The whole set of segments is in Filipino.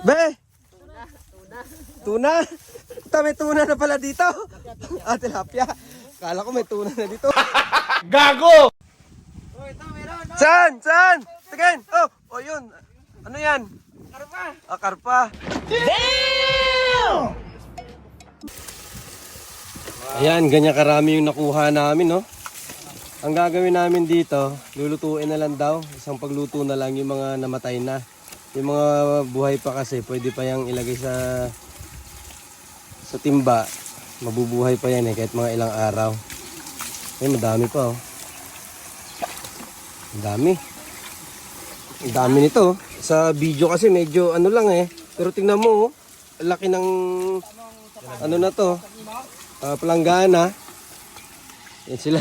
Be! Tuna? Ito, may tuna na pala dito. Ah, tilapia. Kala ko may tuna na dito. Gago! Saan? Saan? Tingin! Oh! Oh, yun. Ano yan? Karpa. Ah, karpa. Ayan, ganyan karami yung nakuha namin, no? Ang gagawin namin dito, lulutuin na lang daw. Isang pagluto na lang yung mga namatay na. Yung mga buhay pa kasi, pwede pa yung ilagay sa sa timba. Mabubuhay pa yan eh, kahit mga ilang araw. Eh, madami pa, oh. Ang dami. Dami nito. oh. Sa video kasi medyo ano lang eh. Pero tingnan mo, oh. Laki ng ano na to. Uh, palanggana. Yan sila.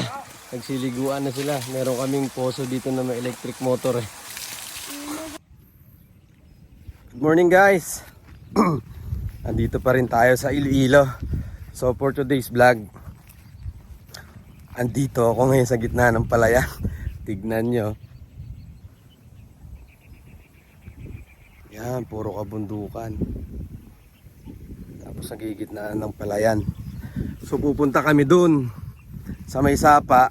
Nagsiliguan na sila. Meron kaming poso dito na may electric motor eh. Good morning guys. Andito pa rin tayo sa Iloilo. So for today's vlog, andito ako ngayon sa gitna ng palayan. Tignan nyo. Yan, puro kabundukan. Tapos nagigitnaan ng palayan. So pupunta kami dun sa may sapa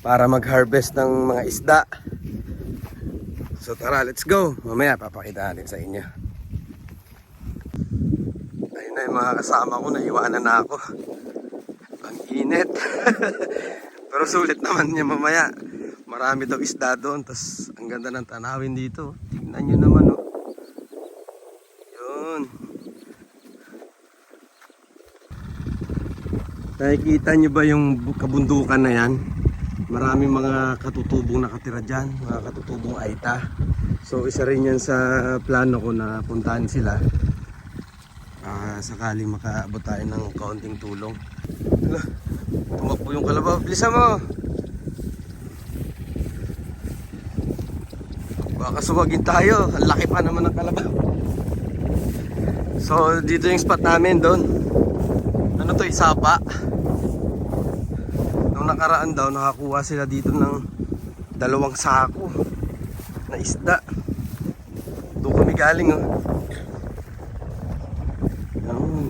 para mag-harvest ng mga isda. So tara, let's go. Mamaya papakita natin sa inyo. Ayun na yung mga kasama ko, naiwanan na ako. Ang init. Pero sulit naman niya mamaya. Marami daw isda doon. Tapos ang ganda ng tanawin dito. Tingnan nyo naman oh. Yun. Nakikita nyo ba yung bu- kabundukan na yan? Maraming mga katutubong nakatira dyan. Mga katutubong aita. So isa rin yan sa plano ko na puntahan sila. Ah, sakaling makaabot tayo ng kaunting tulong. Hala, tumakbo yung kalabaw. Bilisan mo! Baka suwagin tayo. Ang laki pa naman ng kalabaw. So, dito yung spot namin doon. Ano to, isapa. Nung nakaraan daw, nakakuha sila dito ng dalawang sako na isda. Doon kami galing, oh. Yun.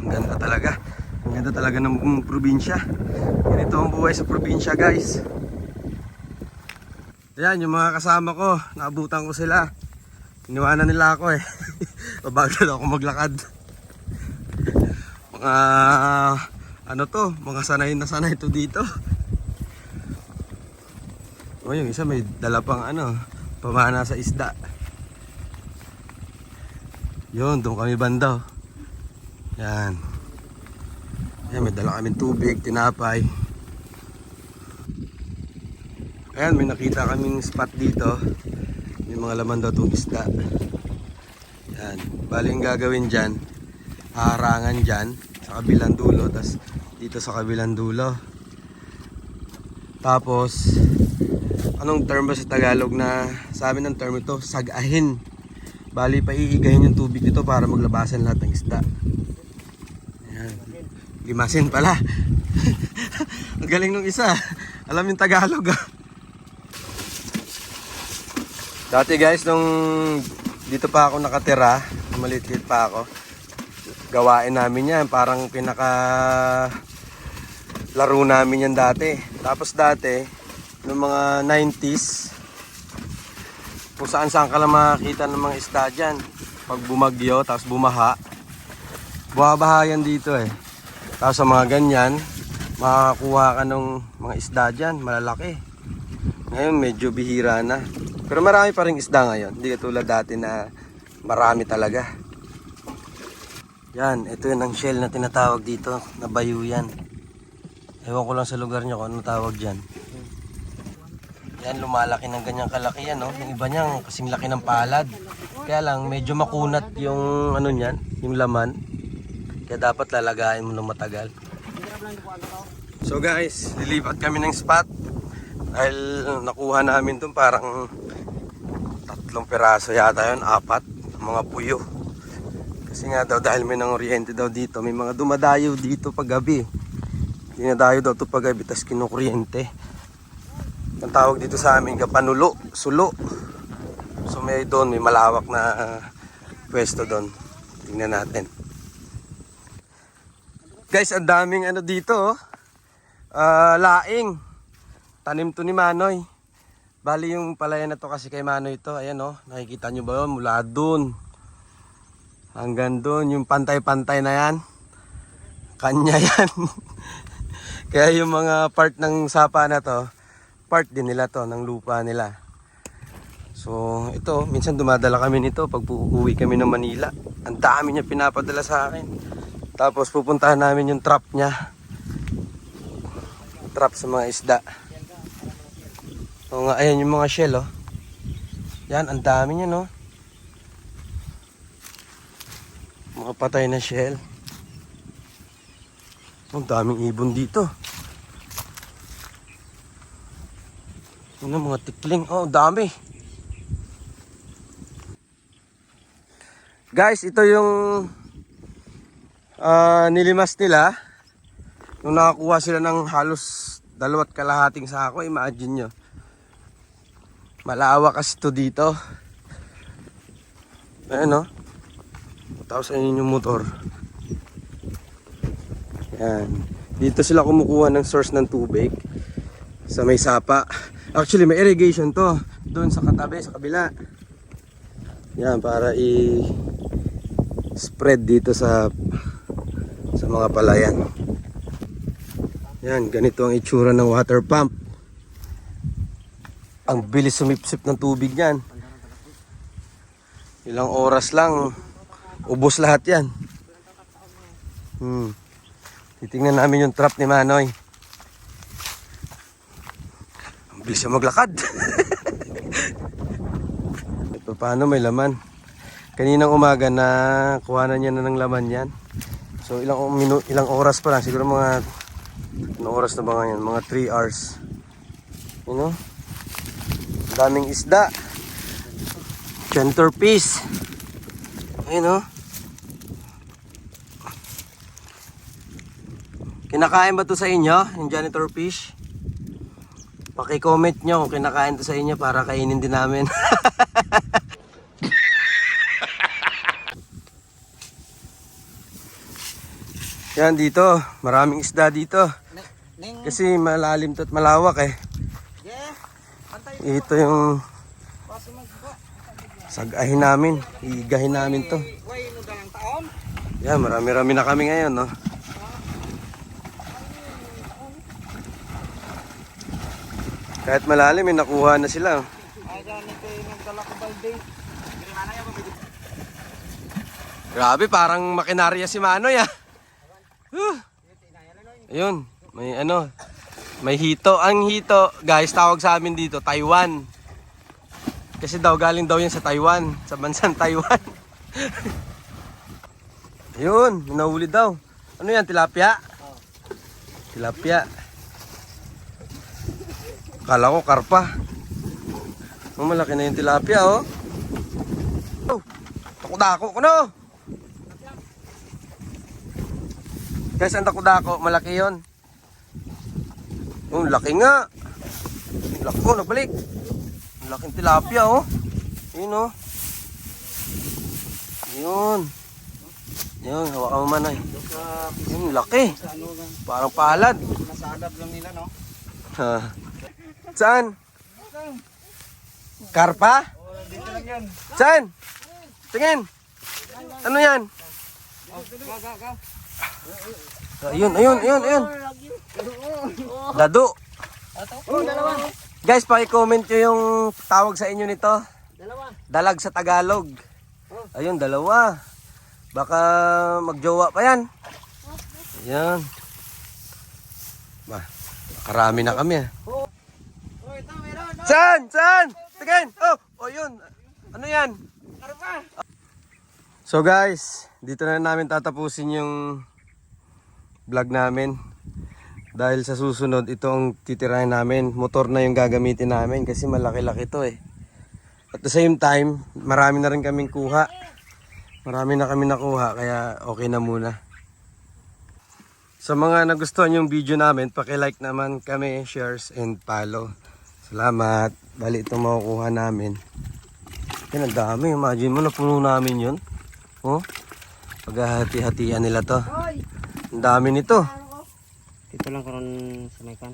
Ang ganda talaga. Ang ganda talaga ng mm, probinsya. Ganito ang buhay sa probinsya, guys. Ayan, yung mga kasama ko, naabutan ko sila. Iniwanan nila ako eh. Mabagal ako maglakad. Mga, ano to, mga sanay na sanay to dito. O yung isa may dala pang ano, pamana sa isda. Yun, doon kami banda. oh. Yan. Yan, may dala kaming tubig, tinapay. Ayan, may nakita kaming spot dito. May mga laman daw itong isda. Yan. Bali yung gagawin dyan, harangan dyan sa kabilang dulo. Tapos dito sa kabilang dulo. Tapos, anong term ba sa Tagalog na sa ng term ito? Sagahin. Bali, paiigayin yung tubig dito para maglabasan lahat ng isda. Ayan. Limasin pala. Ang galing nung isa. Alam yung Tagalog ah. Dati guys, nung dito pa ako nakatira, maliit-liit pa ako, gawain namin yan. Parang pinaka laro namin yan dati. Tapos dati, noong mga 90s, kung saan saan ka lang makakita ng mga isda dyan. Pag bumagyo, tapos bumaha, bumabaha yan dito eh. Tapos sa mga ganyan, makakakuha ka ng mga isda dyan, malalaki. Ngayon medyo bihira na. Pero marami pa rin isda ngayon. Hindi katulad dati na marami talaga. Yan, ito yun ang shell na tinatawag dito, na bayuyan. Ewan ko lang sa lugar nyo kung ano tawag dyan. Yan, lumalaki ng ganyang kalaki yan, no? Yung iba niyan, kasing laki ng palad. Kaya lang, medyo makunat yung ano niyan, yung laman. Kaya dapat lalagayin mo ng matagal. So guys, lilipat kami ng spot. Dahil nakuha namin itong parang tatlong peraso yata yun, apat, mga puyo. Kasi nga daw dahil may nanguryente daw dito, may mga dumadayo dito pag gabi. Dinadayo daw ito pag gabi, tapos kinukuryente. Ang tawag dito sa amin, kapanulo, sulo. So may doon, may malawak na ah, pwesto doon. Tingnan natin. Guys, ang daming ano dito oh. Ah, laing. Tanim to ni Manoy. Bali yung palayan na to kasi kay Manoy to. Ayan oh, nakikita nyo ba yun? Mula doon. Hanggang doon, yung pantay-pantay na yan. Kanya yan. Kaya yung mga part ng sapa na to, part din nila to, ng lupa nila. So, ito, minsan dumadala kami nito pag uuwi kami ng Manila. Ang dami niya pinapadala sa akin. Tapos pupuntahan namin yung trap niya. Trap sa mga isda. O nga, ayan yung mga shell, oh. Yan, ang dami niya, no? Mga patay na shell. Ang daming ibon dito. Ano, mga tikling. Oh, dami. Guys, ito yung ah, nilimas nila. Nung nakakuha sila ng halos dalawat kalahating sako, imagine nyo. Malawak kasi ito dito. Ayan o. Tapos ayun yung motor. Yan. Dito sila kumukuha ng source ng tubig. Sa may sapa. Actually, may irrigation to. Doon sa katabi, sa kabila. Yan, para i spread dito sa sa mga palayan. Yan, ganito ang itsura ng water pump. Ang bilis sumipsip ng tubig niyan. Ilang oras lang, ubos lahat yan. Hmm. Titingnan namin yung trap ni Manoy. Ang bilis maglakad. Ito paano may laman. Kaninang umaga na kuhanan niya na ng laman yan. So ilang minu ilang oras pa lang, siguro mga anong oras na ba ngayon? Mga 3 hours. You know? Daming isda. Centerpiece. Ayun oh. Kinakain ba to sa inyo, yung janitor fish? Paki-comment nyo kung kinakain to sa inyo para kainin din namin. Yan dito, maraming isda dito. Kasi malalim to at malawak eh. Ito yung sagahin namin. Igahin namin to. Yan, marami-rami na kami ngayon, no? Kahit malalim, may nakuha na sila. Ay gani kay nagdala ko balde. Diri mana ya pamili. Grabe, parang makinarya si Manoy, ah. Huh. Ayun, may ano, may hito. Ang hito, guys, tawag sa amin dito, Taiwan. Kasi daw, galing daw yan sa Taiwan, sa bansang Taiwan. Ayun, nahuli daw. Ano yan, tilapia? Tilapia. Kala ko karpa. Oh, malaki na yung tilapia, oh. Oh, takot-dako ko, no? Guys, ang takot-dako, malaki yon. Oh, laki nga. Laki ko, nagbalik. Ang laking tilapia, oh. Yun, oh. Yun. Yun, hawakan mo man, ay. Yun, laki. Parang palad. Nasadab lang nila no. Ha. Saan? Karpa? Saan? Tingin. Ano yan? Ga. Ayun, ayun, ayun, ayun. Dado. Guys, paki-comment nyo yung tawag sa inyo nito. Dalawa. Dalag sa Tagalog. Ayun, dalawa. Baka magjowa pa yan. Ayan. Ba, karami na kami ah. Oh, ito meron. no? Saan? Saan? Tingin. Oh, oh yun. Ano yan? So guys, dito na namin tatapusin yung vlog namin. Dahil sa susunod, ito ang titirahin namin. Motor na yung gagamitin namin kasi malaki-laki to eh. At the same time, marami na rin kaming kuha. Marami na kami nakuha kaya okay na muna. Sa mga nagustuhan yung video namin, paki-like naman kami, shares and follow. Salamat. Bali ito makukuha namin. Yan, ang dami. Imagine mo, napuno namin yun. Oh, paghahati-hatian nila to. Ang dami nito. Dito lang karon sa may kan.